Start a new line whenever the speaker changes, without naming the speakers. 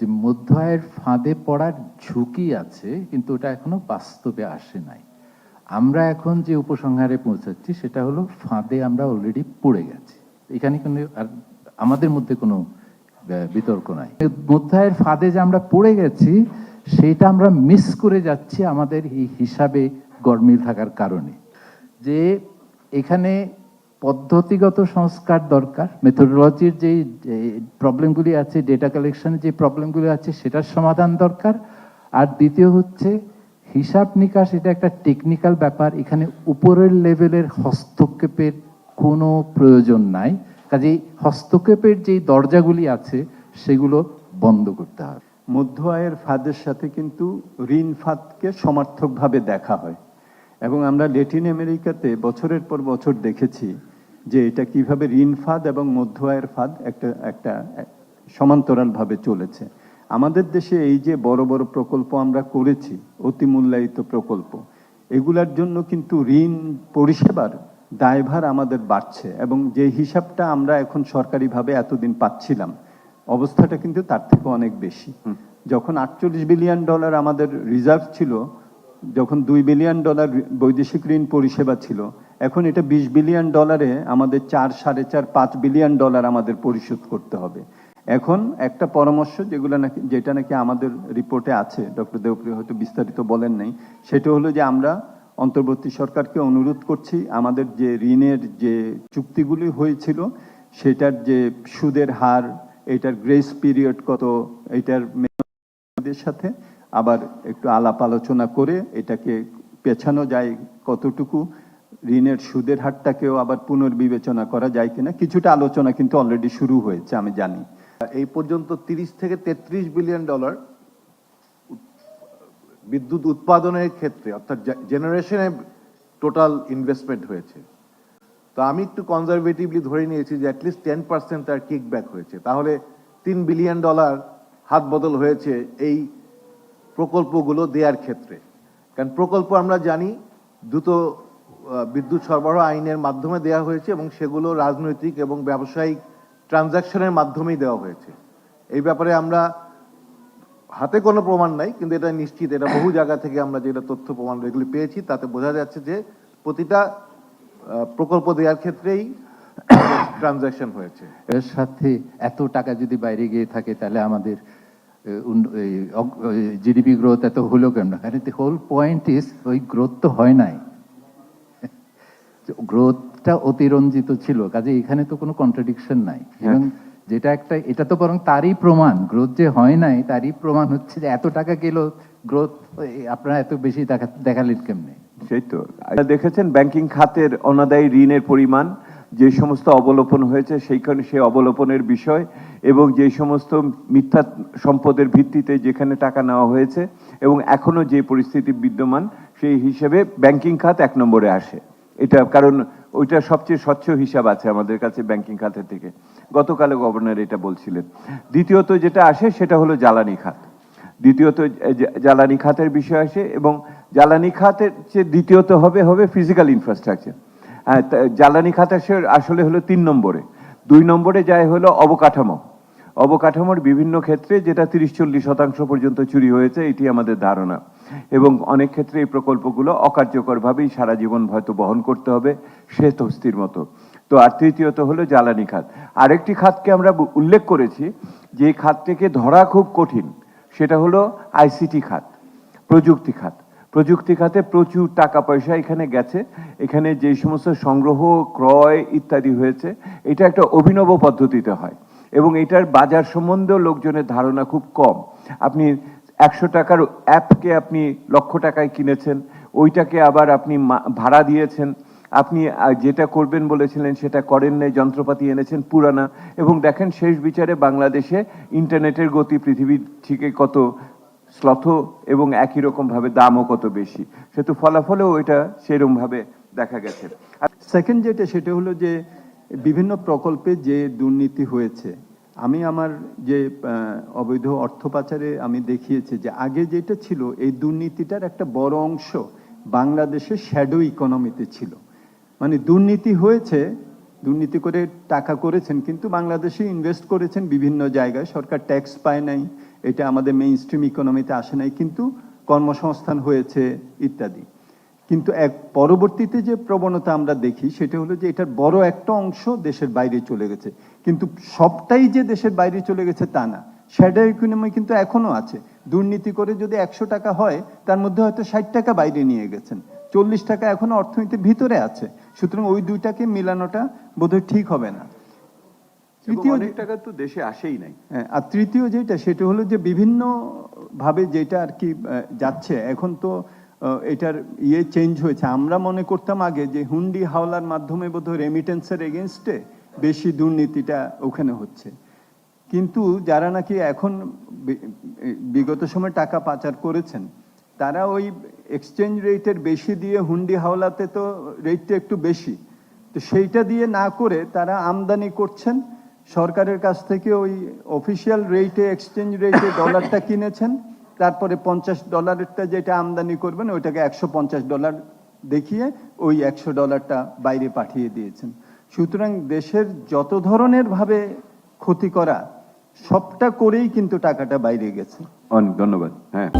যে মধ্য আয়ের ফাঁদে পড়ার ঝুঁকি আছে, কিন্তু ওটা এখনও বাস্তবে আসে নাই। আমরা এখন যে উপসংহারে পৌঁছাচ্ছি, সেটা হলো ফাঁদে আমরা অলরেডি পড়ে গেছি। এখানে কোনো আর আমাদের মধ্যে কোনো বিতর্ক নাই। মধ্য আয়ের ফাঁদে যে আমরা পড়ে গেছি, সেটা আমরা মিস করে যাচ্ছি আমাদের হিসাবে গরমিল থাকার কারণে। যে এখানে পদ্ধতিগত সংস্কার দরকার। মেথোডোলজির যে প্রবলেমগুলি আছে ডেটা কালেকশনের যে প্রবলেমগুলি আছে, সেটার সমাধান দরকার। আর দ্বিতীয় হচ্ছে, হিসাব নিকাশ এটা একটা টেকনিক্যাল ব্যাপার। এখানে উপরের লেভেলের হস্তক্ষেপের কোনো প্রয়োজন নাই। কাজেই হস্তক্ষেপের যেই দরজাগুলি আছে, সেগুলো বন্ধ করতে হবে।
মধ্য আয়ের ফাঁদের সাথে কিন্তু ঋণ ফাঁদকে সমার্থকভাবে দেখা হয়। এবং আমরা ল্যাটিন আমেরিকাতে বছরের পর বছর দেখেছি যে এটা কীভাবে ঋণ ফাঁদ এবং মধ্য আয়ের ফাঁদ একটা একটা সমান্তরালভাবে চলেছে। আমাদের দেশে এই যে বড় বড় প্রকল্প আমরা করেছি অতি মূল্যায়িত প্রকল্প এগুলার জন্য কিন্তু ঋণ পরিষেবার দায়ভার আমাদের বাড়ছে এবং যে হিসাবটা আমরা এখন সরকারিভাবে এতদিন পাচ্ছিলাম অবস্থাটা কিন্তু তার থেকে অনেক বেশি। যখন আটচল্লিশ বিলিয়ন ডলার আমাদের রিজার্ভ ছিল যখন দুই বিলিয়ন ডলার বৈদেশিক ঋণ পরিষেবা ছিল এখন এটা বিশ বিলিয়ন ডলারে আমাদের চার, সাড়ে চার, পাঁচ বিলিয়ন ডলার আমাদের পরিশোধ করতে হবে। এখন একটা পরামর্শ যেগুলো নাকি, যেটা নাকি আমাদের রিপোর্টে আছে, ডক্টর দেবপ্রিয় হয়তো বিস্তারিত বলেন নাই, সেটা হলো যে আমরা অন্তর্বর্তী সরকারকে অনুরোধ করছি, আমাদের যে ঋণের যে চুক্তিগুলি হয়েছিল, সেটার যে সুদের হার, এটার গ্রেস পিরিয়ড কত, এটার সাথে আবার একটু আলাপ আলোচনা করে এটাকে পেছানো যায় কতটুকু ঋণের সুদের হারটাকেও আবার পুনর্বিবেচনা করা যায় কিনা? কিছুটা আলোচনা কিন্তু অলরেডি শুরু হয়েছে, আমি জানি।
এই পর্যন্ত তিরিশ থেকে তেত্রিশ বিলিয়ন ডলার বিদ্যুৎ উৎপাদনের ক্ষেত্রে, অর্থাৎ জেনারেশনে টোটাল ইনভেস্টমেন্ট হয়েছে। তো আমি একটু কনজারভেটিভলি ধরে নিয়েছি যে অ্যাটলিস্ট টেন পার্সেন্ট তার কিকব্যাক হয়েছে। তাহলে তিন বিলিয়ন ডলার হাত বদল হয়েছে এই প্রকল্পগুলো দেওয়ার ক্ষেত্রে। কারণ প্রকল্প আমরা জানি, দ্রুত বিদ্যুৎ সরবরাহ আইনের মাধ্যমে দেওয়া হয়েছে এবং সেগুলো রাজনৈতিক এবং ব্যবসায়িক ট্রানজাকশনের মাধ্যমেই দেওয়া হয়েছে। এই ব্যাপারে আমরা হাতে কোনো প্রমাণ নাই, কিন্তু এটা নিশ্চিত, এটা বহু জায়গা থেকে আমরা যেটা তথ্য প্রমাণ এগুলি পেয়েছি, তাতে বোঝা যাচ্ছে যে প্রতিটা প্রকল্প দেওয়ার ক্ষেত্রেই ট্রানজাকশন হয়েছে।
এর সাথে এত টাকা যদি বাইরে গিয়ে থাকে, তাহলে আমাদের জিডিপি গ্রোথ এত হলো কেন হোল পয়েন্ট ইজ ওই গ্রোথ তো হয় নাই। গ্রোথটা অতিরঞ্জিত ছিল কাজে এখানে তো কোনো কন্ট্রাডিকশন নাই। এবং যেটা একটা এটা তো বরং তারই প্রমাণ গ্রোথ যে হয় নাই তারই প্রমাণ হচ্ছে যে এত টাকা গেল গ্রোথ আপনারা এত বেশি দেখা দেখালেন কেমনে?
সেই তো। দেখেছেন ব্যাংকিং খাতের অনাদায়ী ঋণের পরিমাণ যে সমস্ত অবলোপন হয়েছে সেইখানে সেই অবলোপনের বিষয় এবং যে সমস্ত মিথ্যা সম্পদের ভিত্তিতে যেখানে টাকা নেওয়া হয়েছে এবং এখনও যে পরিস্থিতি বিদ্যমান সেই হিসেবে ব্যাংকিং খাত এক নম্বরে আসে। এটা কারণ ওইটা সবচেয়ে স্বচ্ছ হিসাব আছে আমাদের কাছে ব্যাংকিং খাতের থেকে। গতকালে গভর্নর এটা বলছিলেন। দ্বিতীয়ত যেটা আসে সেটা হলো জ্বালানি খাত। দ্বিতীয়ত জ্বালানি খাতের বিষয় আসে এবং জ্বালানি খাতের যে দ্বিতীয়ত হবে হবে ফিজিক্যাল ইনফ্রাস্ট্রাকচার হ্যাঁ জ্বালানি খাত আসলে হলো তিন নম্বরে। দুই নম্বরে যায় হলো অবকাঠামো। অবকাঠামোর বিভিন্ন ক্ষেত্রে যেটা তিরিশ চল্লিশ শতাংশ পর্যন্ত চুরি হয়েছে, এটি আমাদের ধারণা। এবং অনেক ক্ষেত্রে এই প্রকল্পগুলো অকার্যকরভাবেই সারা জীবন হয়তো বহন করতে হবে শ্বেত হস্তির মতো। তো আর তৃতীয়ত হলো জ্বালানি খাত। আরেকটি খাতকে আমরা উল্লেখ করেছি যে খাতটিকে ধরা খুব কঠিন। সেটা হলো আইসিটি খাত, প্রযুক্তি খাত। প্রযুক্তি খাতে প্রচুর টাকা পয়সা এখানে গেছে। এখানে যে সমস্ত সংগ্রহ, ক্রয় ইত্যাদি হয়েছে, এটা একটা অভিনব পদ্ধতিতে হয়। এবং এটার বাজার সম্বন্ধেও লোকজনের ধারণা খুব কম। আপনি একশো টাকার অ্যাপকে আপনি লক্ষ টাকায় কিনেছেন, ওইটাকে আবার আপনি ভাড়া দিয়েছেন, আপনি যেটা করবেন বলেছিলেন সেটা করেন নাই, যন্ত্রপাতি এনেছেন, পুরানা। এবং দেখেন শেষ বিচারে বাংলাদেশে ইন্টারনেটের গতি পৃথিবীর থেকে কত শ্লথ এবং একই রকমভাবে দামও কত বেশি। সেহেতু ফলাফলেও এটা সেরকম ভাবে দেখা গেছে।
আর সেকেন্ড যেটা সেটা হলো যে বিভিন্ন প্রকল্পে যে দুর্নীতি হয়েছে, আমি আমার যে অবৈধ অর্থ পাচারে আমি দেখিয়েছি যে আগে যেটা ছিল, এই দুর্নীতিটার একটা বড় অংশ বাংলাদেশের শ্যাডো ইকোনমিতে ছিল। মানে দুর্নীতি হয়েছে, দুর্নীতি করে টাকা করেছেন, কিন্তু বাংলাদেশে ইনভেস্ট করেছেন বিভিন্ন জায়গায়, সরকার ট্যাক্স পায় নাই, এটা আমাদের মেইন স্ট্রিম ইকোনমিতে আসে নাই, কিন্তু কর্মসংস্থান হয়েছে, ইত্যাদি। কিন্তু এক পরবর্তীতে যে প্রবণতা আমরা দেখি সেটা হলো যে এটার বড় একটা অংশ দেশের বাইরে চলে গেছে। কিন্তু সবটাই যে দেশের বাইরে চলে গেছে তা না। শ্যাডো ইকোনমি কিন্তু এখনও আছে। দুর্নীতি করে যদি একশো টাকা হয় তার মধ্যে হয়তো ষাট টাকা বাইরে নিয়ে গেছেন। চল্লিশ টাকা এখনও অর্থনীতির ভিতরে আছে। সুতরাং ওই দুইটাকে মিলানোটা বোধহয় ঠিক হবে না। তৃতীয়
অনেক টাকা তো দেশে আসেই নাই।
হ্যাঁ, আর তৃতীয় যেটা সেটা হলো যে বিভিন্ন ভাবে যেটা আর কি যাচ্ছে। এখন তো এটার ইয়ে চেঞ্জ হয়েছে। আমরা মনে করতাম আগে যে হুন্ডি হাওলার মাধ্যমে বোধহয় রেমিটেন্সের এগেনস্টে বেশি দুর্নীতিটা ওখানে হচ্ছে। কিন্তু যারা নাকি এখন বিগত সময় টাকা পাচার করেছেন, তারা ওই এক্সচেঞ্জ রেটের বেশি দিয়ে হুন্ডি হাওলাতে তো রেটটা একটু বেশি। তো সেইটা দিয়ে না করে তারা আমদানি করছেন। সরকারের কাছ থেকে ওই অফিসিয়াল রেটে এক্সচেঞ্জ রেটে ডলারটা কিনেছেন। তারপরে পঞ্চাশ ডলারেরটা যেটা আমদানি করবেন, ওইটাকে একশো পঞ্চাশ ডলার দেখিয়ে ওই একশো ডলারটা বাইরে পাঠিয়ে দিয়েছেন। সুতরাং দেশের যত ধরনের ভাবে ক্ষতি করা, সবটা করেই কিন্তু টাকাটা বাইরে গেছে।
অনেক ধন্যবাদ। হ্যাঁ।